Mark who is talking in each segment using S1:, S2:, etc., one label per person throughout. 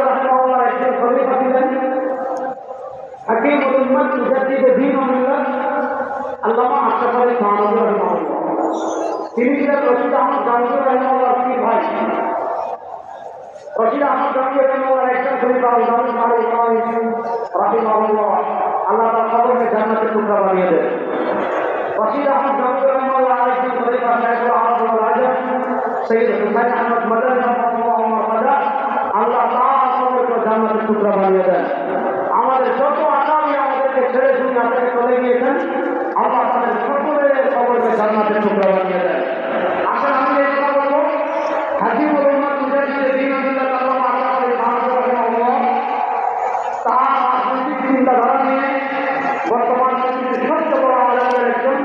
S1: রহমাহুল্লাহ একজন খলিফা ছিলেন হাকিম উম্মত মুজাদ্দিদ দ্বীন ও মিল্লাত আল্লামা আশরাফ আলী থানভী রহমাহুল্লাহ তিনি ছিলেন রশিদ আহমদ গান্ধী রহমাহুল্লাহ পীর ভাই রশিদ আহমদ গান্ধী রহমাহুল্লাহ একজন খলিফা আল্লাহ মালিক ইমাম রাহিমাহুল্লাহ আল্লাহ তাআলা কবরকে জান্নাতের টুকরা বানিয়ে দেন রশিদ আহমদ গান্ধী রহমাহুল্লাহ আরেকজন খলিফা শাইখুল আহমদ রাজা সৈয়দ হুসাইন আহমদ মাদানী টুকরা বানিয়ে দেন। আমাদের যত আগামী আমাদেরকে ছেড়ে শুনে আপনাকে চলে গিয়েছেন, আল্লাহ তাদের সকলের কবরকে জান্নাতের টুকরা বানিয়ে দেন। আসলে আমি এই কথা বলব। হাজিবুর রহমান মুজাহিদের দিন তার রাজনৈতিক চিন্তাধারা নিয়ে বর্তমান সবচেয়ে বড় আলোচনার একজন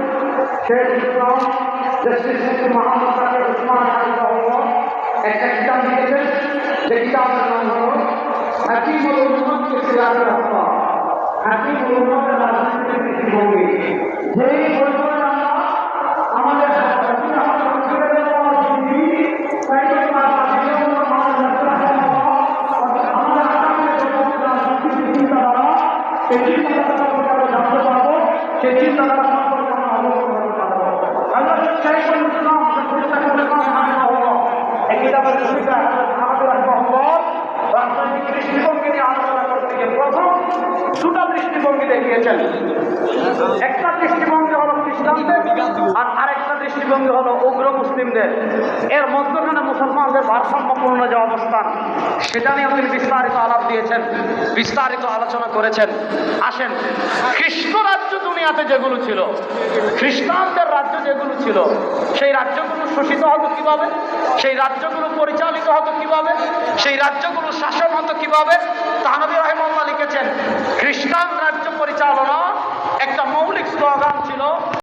S1: শেখ ইসলাম জস্টিস মোহাম্মদ উসমান নাম হল হাকিমুল উম্মত কে সিরাজুল হক হাকিমুল উম্মতের রাজনৈতিক দৃষ্টিভঙ্গি যেই বইগুলো আমরা আমাদের হাকিম আমাদের মুসলিমের রাজনৈতিক দৃষ্টিভঙ্গি নিয়ে আলোচনা করতে গিয়ে প্রথম দুটা দৃষ্টিভঙ্গি দেখিয়েছেন। একটা দৃষ্টিভঙ্গি হল খ্রিস্টানদের দৃষ্টিভঙ্গি হলো উগ্র মুসলিমদের। এর মধ্যখানে মুসলমানদের ভারসাম্যপূর্ণ যে অবস্থান, সেটা নিয়ে তিনি বিস্তারিত আলাপ দিয়েছেন, বিস্তারিত আলোচনা করেছেন। আসেন, খ্রিস্ট রাজ্য দুনিয়াতে যেগুলো ছিল, খ্রিস্টানদের রাজ্য যেগুলো ছিল, সেই রাজ্যগুলো শোষিত হতো কীভাবে? সেই রাজ্যগুলো পরিচালিত হতো কীভাবে? সেই রাজ্যগুলো শাসন হতো কীভাবে? তাহানবী রহমান